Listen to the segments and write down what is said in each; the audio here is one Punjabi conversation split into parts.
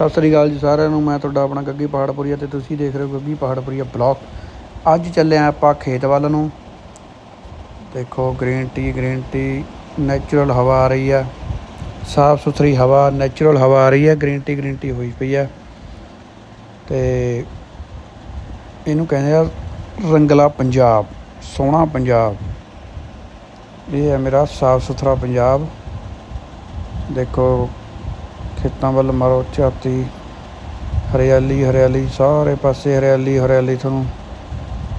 ਸਤਿ ਸ੍ਰੀ ਅਕਾਲ ਜੀ ਸਾਰਿਆਂ ਨੂੰ, ਮੈਂ ਤੁਹਾਡਾ ਆਪਣਾ ਗੱਗੀ ਪਹਾੜਪੁਰੀਆ ਤੇ ਤੁਸੀਂ ਦੇਖ ਰਹੇ ਹੋ ਗੱਗੀ ਪਹਾੜਪੁਰੀਆ ਬਲੌਗ। ਅੱਜ ਚੱਲੇ ਆਂ ਆਪਾਂ ਖੇਤ ਵੱਲ ਨੂੰ। ਦੇਖੋ green tea green tea natural ਹਵਾ ਆ ਰਹੀ ਆ। ਸਾਫ਼ ਸੁਥਰੀ ਹਵਾ ਨੈਚੁਰਲ ਹਵਾ ਆ ਰਹੀ ਹੈ ਗ੍ਰੀਨ ਟੀ ਗ੍ਰੀਨ ਟੀ ਹੋਈ ਪਈ ਆ। ਤੇ ਇਹਨੂੰ ਕਹਿੰਦੇ ਆ ਰੰਗਲਾ ਪੰਜਾਬ, ਸੋਹਣਾ ਪੰਜਾਬ। ਇਹ ਹੈ ਮੇਰਾ ਸਾਫ਼ ਸੁਥਰਾ ਪੰਜਾਬ। ਦੇਖੋ ਖੇਤਾਂ ਵੱਲ ਮਾਰੋ, ਝਾਤੀ, ਹਰਿਆਲੀ ਹਰਿਆਲੀ, ਸਾਰੇ ਪਾਸੇ ਹਰਿਆਲੀ ਹਰਿਆਲੀ ਤੁਹਾਨੂੰ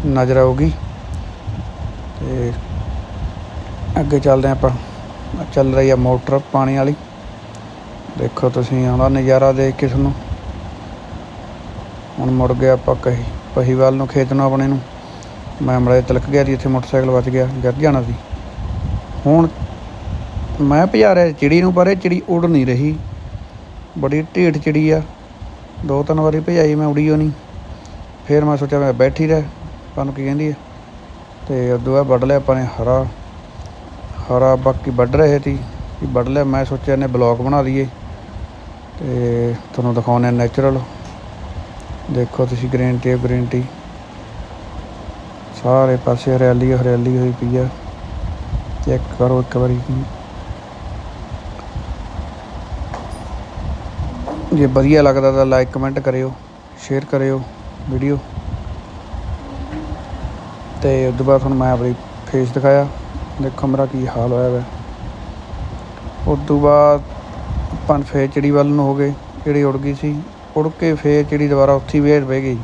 ਨਜ਼ਰ ਆਊਗੀ। ਤੇ ਅੱਗੇ ਚੱਲਦੇ ਹਾਂ ਆਪਾਂ। ਚੱਲ ਰਹੀ ਆ ਮੋਟਰ ਪਾਣੀ ਵਾਲੀ। ਦੇਖੋ ਤੁਸੀਂ ਆਉਂਦਾ ਨਜ਼ਾਰਾ ਦੇਖ ਕੇ ਤੁਹਾਨੂੰ। ਹੁਣ ਮੁੜ ਗਿਆ ਆਪਾਂ ਕਹੀ, ਪਹੀਵਾਲ ਨੂੰ, ਖੇਤ ਨੂੰ ਆਪਣੇ ਨੂੰ। ਮੈਂ ਮੜੇ ਤਲਕ ਗਿਆ ਸੀ, ਇੱਥੇ ਮੋਟਰਸਾਈਕਲ ਵੱਜ ਗਿਆ, ਗਿਰ ਜਾਣਾ ਸੀ। ਹੁਣ ਮੈਂ ਭਜਾ ਰਿਹਾ, ਚਿੜੀ ਨੂੰ ਪਰ ਇਹ ਚਿੜੀ ਉੱਡ ਨਹੀਂ ਰਹੀ। ਬੜੀ ਢੀਠ ਚਿੜੀ ਆ। ਦੋ ਤਿੰਨ ਵਾਰੀ ਭਜਾਈ ਮੈਂ ਉੜੀ ਨਹੀਂ ਫਿਰ ਮੈਂ ਸੋਚਿਆ ਮੈਂ ਬੈਠੀ ਰਹਿ ਤੁਹਾਨੂੰ ਕੀ ਕਹਿੰਦੀ ਹੈ ਤੇ ਉਦੋਂ ਬਾਅਦ ਵੱਢ ਲਿਆ ਆਪਾਂ ਨੇ ਹਰਾ। ਹਰਾ ਬਾਕੀ ਵੱਢ ਰਹੇ ਸੀ, ਵੀ ਵੱਢ ਲਿਆ। ਮੈਂ ਸੋਚਿਆ ਨੇ ਬਲੌਕ ਬਣਾ ਲਈਏ। ਤੇ ਤੁਹਾਨੂੰ ਦਿਖਾਉਂਦੇ ਨੈਚੁਰਲ ਦੇਖੋ ਤੁਸੀਂ ਗ੍ਰੀਨ ਟੀ ਗ੍ਰੀਨ ਟੀ ਸਾਰੇ ਪਾਸੇ ਹਰਿਆਲੀ ਹਰਿਆਲੀ ਹੋਈ ਪਈ ਆ। ਚੈੱਕ ਕਰੋ ਇੱਕ ਵਾਰੀ ਜੇ ਵਧੀਆ ਲੱਗਦਾ ਤਾਂ ਲਾਈਕ ਕਮੈਂਟ ਕਰਿਓ ਸ਼ੇਅਰ ਕਰਿਓ ਵੀਡੀਓ ਤੇ ਉਸ ਤੋਂ ਬਾਅਦ ਤੁਹਾਨੂੰ ਮੈਂ ਆਪਣੀ ਫੇਸ ਦਿਖਾਇਆ ਦੇਖੋ ਮੇਰਾ ਕੀ ਹਾਲ ਹੋਇਆ ਵਾ। ਉਸ ਤੋਂ ਬਾਅਦ ਆਪਾਂ ਫੇਰ ਚਿੜੀ ਵੱਲ ਨੂੰ ਹੋ ਗਏ, ਜਿਹੜੀ ਉੜ ਗਈ ਸੀ। ਉੜ ਕੇ ਫੇਰ ਚਿੜੀ ਦੁਬਾਰਾ ਉੱਥੇ ਹੀ ਫੇਰ ਬਹਿ ਗਈ।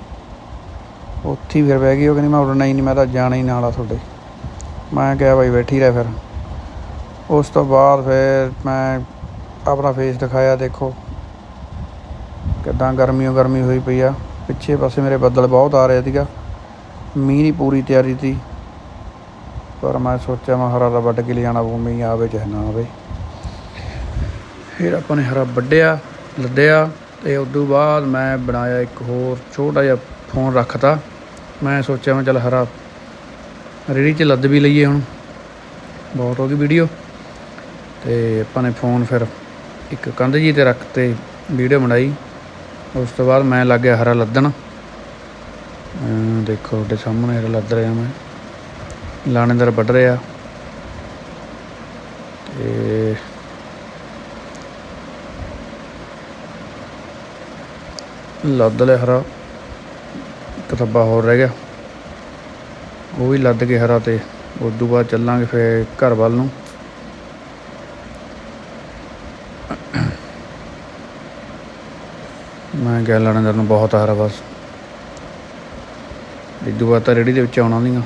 ਉੱਥੇ ਹੀ ਫਿਰ ਬਹਿ ਗਈ, ਉਹ ਕਹਿੰਦੀ ਮੈਂ ਉੜਨਾ ਹੀ ਨਹੀਂ, ਮੈਂ ਤਾਂ ਜਾਣਾ ਹੀ ਨਾਲ ਆ ਤੁਹਾਡੇ। ਮੈਂ ਕਿਹਾ ਭਾਈ ਬੈਠੀ ਰਹਿ ਫਿਰ। ਉਸ ਤੋਂ ਬਾਅਦ ਫਿਰ ਮੈਂ ਆਪਣਾ ਫੇਸ ਦਿਖਾਇਆ, ਦੇਖੋ। ਕਿੱਦਾਂ ਗਰਮੀਓ ਗਰਮੀ ਹੋਈ ਪਈ ਆ। ਪਿੱਛੇ ਪਾਸੇ ਮੇਰੇ ਬੱਦਲ ਬਹੁਤ ਆ ਰਿਹਾ ਸੀਗਾ। ਮੀਂਹ ਦੀ ਪੂਰੀ ਤਿਆਰੀ ਸੀ। ਪਰ ਮੈਂ ਸੋਚਿਆ ਮੈਂ ਹਰਾ ਦਾ ਵੱਢ ਕੇ ਲਿਜਾਣਾ ਪਊ, ਮੀਂਹ ਆਵੇ ਚਾਹੇ ਨਾ ਆਵੇ। ਫਿਰ ਆਪਾਂ ਨੇ ਹਰਾ ਵੱਢਿਆ, ਲੱਦਿਆ ਤੇ ਉਸ ਤੋਂ ਬਾਅਦ ਮੈਂ ਬਣਾਇਆ ਇੱਕ ਹੋਰ ਛੋਟਾ ਜਿਹਾ ਫੋਨ ਰੱਖਤਾ। ਮੈਂ ਸੋਚਿਆ ਮੈਂ ਚੱਲ ਹਰਾ ਰੇੜੀ 'ਚ ਲੱਦ ਵੀ ਲਈਏ ਹੁਣ। ਬਹੁਤ ਹੋ ਗਈ ਵੀਡੀਓ। ਤੇ ਆਪਾਂ ਨੇ ਫੋਨ ਫਿਰ ਇੱਕ ਕੰਧ ਜੀ ਤੇ ਰੱਖ ਤੇ ਵੀਡੀਓ ਬਣਾਈ। ਉਸ ਤੋਂ ਬਾਅਦ ਮੈਂ ਲੱਗ ਗਿਆ ਹਰਾ ਲੱਦਣ। ਦੇਖੋ ਤੁਹਾਡੇ ਸਾਹਮਣੇ ਹਰਾ ਲੱਦ ਰਿਹਾ ਮੈਂ। ਲਾਣੇਦਾਰ ਵੱਢ ਰਿਹਾ। ਤੇ ਲੱਦ ਲਿਆ ਹਰਾ। ਕਤੱਬਾ ਹੋਰ ਰਹਿ ਗਿਆ। ਉਹ ਵੀ ਲੱਦ ਕੇ ਹਰਾ ਤੇ ਉਸ ਤੋਂ ਬਾਅਦ ਚੱਲਾਂਗੇ ਫਿਰ ਘਰ ਵੱਲ ਨੂੰ। ਮੈਂ ਗਿਆ ਲਾਣੇਦਾਰ ਨੂੰ ਬਹੁਤ ਹਰਾ ਬਸ। ਇਦੋਂ ਬਾਅਦ ਤਾਂ ਰੇੜੀ ਦੇ ਵਿੱਚ ਆਉਣਾ ਨਹੀਂਗਾ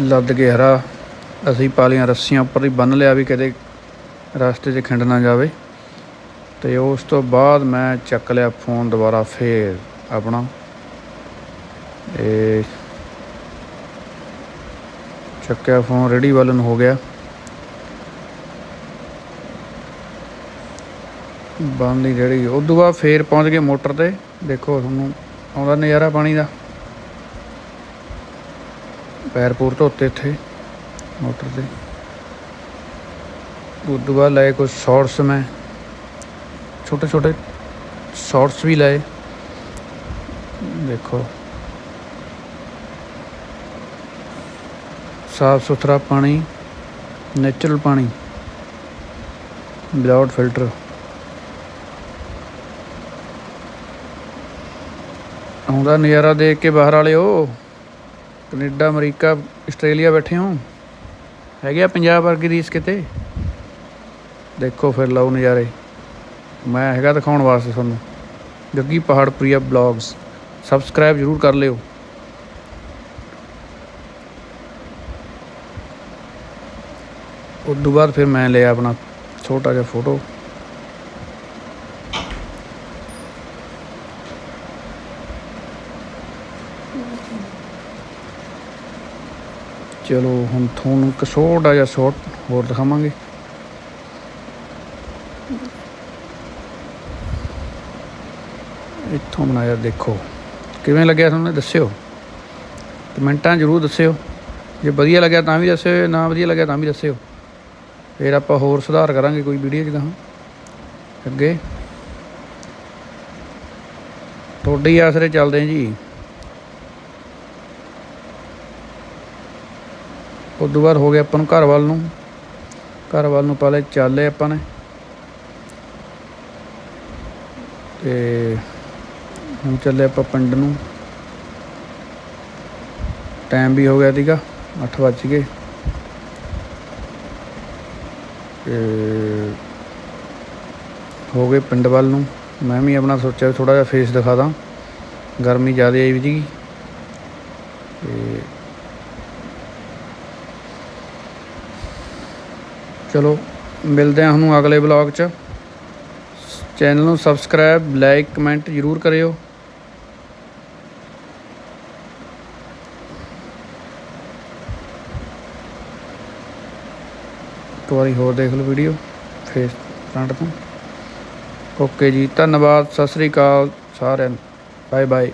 ਲੱਦ ਕੇ ਹਰਾ, ਅਸੀਂ ਪਾਲੀਆਂ ਰੱਸੀਆਂ ਉੱਪਰ ਹੀ ਬੰਨ ਲਿਆ ਵੀ ਕਦੇ ਰਸਤੇ 'ਚ ਖਿੰਡ ਨਾ ਜਾਵੇ। ਤੇ ਉਸ ਤੋਂ ਬਾਅਦ ਮੈਂ ਚੱਕ ਲਿਆ ਫੋਨ ਦੁਬਾਰਾ ਫੇਰ। ਆਪਣਾ। ਇਹ ਚੱਕਿਆ ਫੋਨ ਰੈਡੀ ਵੱਲ ਨੂੰ ਹੋ ਗਿਆ। ਬੰਦ ਹੀ ਜਿਹੜੀ ਉਸ ਤੋਂ ਬਾਅਦ ਫੇਰ ਪਹੁੰਚ ਗਏ ਮੋਟਰ ਤੇ। ਦੇਖੋ, ਤੁਹਾਨੂੰ ਆਉਂਦਾ ਨਜ਼ਾਰਾ ਪਾਣੀ ਦਾ। ਪੈਰ ਪੂਰ ਧੋਤੇ ਇੱਥੇ, ਮੋਟਰ ਤੇ। ਉਸ ਤੋਂ ਬਾਅਦ ਲਏ ਕੁਝ ਸ਼ਾਰਟਸ ਮੈਂ। ਛੋਟੇ ਛੋਟੇ ਸ਼ਾਰਟਸ ਵੀ ਲਾਏ। ਦੇਖੋ। ਸਾਫ਼ ਸੁਥਰਾ ਪਾਣੀ ਨੇਚਰਲ ਪਾਣੀ ਵਿਦਆਊਟ ਫਿਲਟਰ ਆਉਂਦਾ ਨਜ਼ਾਰਾ ਦੇਖ ਕੇ ਬਾਹਰ ਵਾਲਿਓ, ਕੈਨੇਡਾ, ਅਮਰੀਕਾ, ਆਸਟ੍ਰੇਲੀਆ ਬੈਠੇ ਹੋ। ਹੈਗੇ ਆ ਪੰਜਾਬ ਵਰਗੀ ਰੀਸ ਕਿਤੇ? ਦੇਖੋ ਫਿਰ ਲਓ ਨਜ਼ਾਰੇ। ਮੈਂ ਹੈਗਾ ਦਿਖਾਉਣ ਵਾਸਤੇ ਤੁਹਾਨੂੰ। ਗੱਗੀ ਪਹਾੜ ਪ੍ਰਿਆ ਬਲੌਗਸ। ਸਬਸਕ੍ਰਾਈਬ ਜ਼ਰੂਰ ਕਰ ਲਿਓ। ਉਸ ਤੋਂ ਬਾਅਦ ਫਿਰ ਮੈਂ ਲਿਆ ਆਪਣਾ ਛੋਟਾ ਜਿਹਾ ਫੋਟੋ। ਚਲੋ ਹੁਣ ਤੁਹਾਨੂੰ ਇੱਕ ਛੋਟਾ ਜਿਹਾ ਸ਼ਾਟ ਹੋਰ ਦਿਖਾਵਾਂਗੇ। ਇੱਥੋਂ ਬਣਾਇਆ ਦੇਖੋ। ਕਿਵੇਂ ਲੱਗਿਆ ਤੁਹਾਨੂੰ ਦੱਸਿਓ? ਕਮੈਂਟਾਂ ਜ਼ਰੂਰ ਦੱਸਿਓ। ਜੇ ਵਧੀਆ ਲੱਗਿਆ ਤਾਂ ਵੀ ਦੱਸਿਓ, ਜੇ ਨਾ ਵਧੀਆ ਲੱਗਿਆ ਤਾਂ ਵੀ ਦੱਸਿਓ। ਫਿਰ ਆਪਾਂ ਹੋਰ ਸੁਧਾਰ ਕਰਾਂਗੇ ਕੋਈ ਵੀਡੀਓ 'ਚ ਗਾਹਾਂ। ਅੱਗੇ। ਤੁਹਾਡੇ ਆਸਰੇ ਚੱਲਦੇ ਹਾਂ ਜੀ। ਉਦੋਂ ਬਾਅਦ ਹੋ ਗਿਆ ਆਪਾਂ ਨੂੰ ਘਰ ਵੱਲ ਨੂੰ। ਘਰ ਵੱਲ ਨੂੰ ਪਹਿਲੇ ਚੱਲੇ ਆਪਾਂ ਨੇ। ਤੇ ਹੁਣ ਚੱਲੇ ਆਪਾਂ ਪਿੰਡ ਨੂੰ। ਟਾਈਮ ਵੀ ਹੋ ਗਿਆ ਸੀਗਾ 8 ਵੱਜ ਗਏ। ਤੇ ਹੋ ਗਏ ਪਿੰਡ ਵੱਲ ਨੂੰ। ਮੈਂ ਵੀ ਆਪਣਾ ਸੋਚਿਆ ਥੋੜਾ ਜਿਹਾ ਫੇਸ ਦਿਖਾ ਦਾਂ। ਗਰਮੀ ਜ਼ਿਆਦਾ ਆਈ ਵੀ ਸੀਗੀ। ਤੇ ਚਲੋ, ਮਿਲਦੇ ਹਾਂ ਤੁਹਾਨੂੰ ਅਗਲੇ ਵਲੌਗ 'ਚ। ਚੈਨਲ ਨੂੰ ਸਬਸਕ੍ਰਾਈਬ ਲਾਈਕ ਕਮੈਂਟ ਜ਼ਰੂਰ ਕਰਿਓ। ਇੱਕ ਵਾਰੀ ਹੋਰ ਦੇਖ ਲਓ ਵੀਡੀਓ ਫੇਸ ਫਰੰਟ ਤੋਂ। ਓਕੇ ਜੀ, ਧੰਨਵਾਦ, ਸਤਿ ਸ੍ਰੀ ਅਕਾਲ ਸਾਰਿਆਂ ਨੂੰ। Bye bye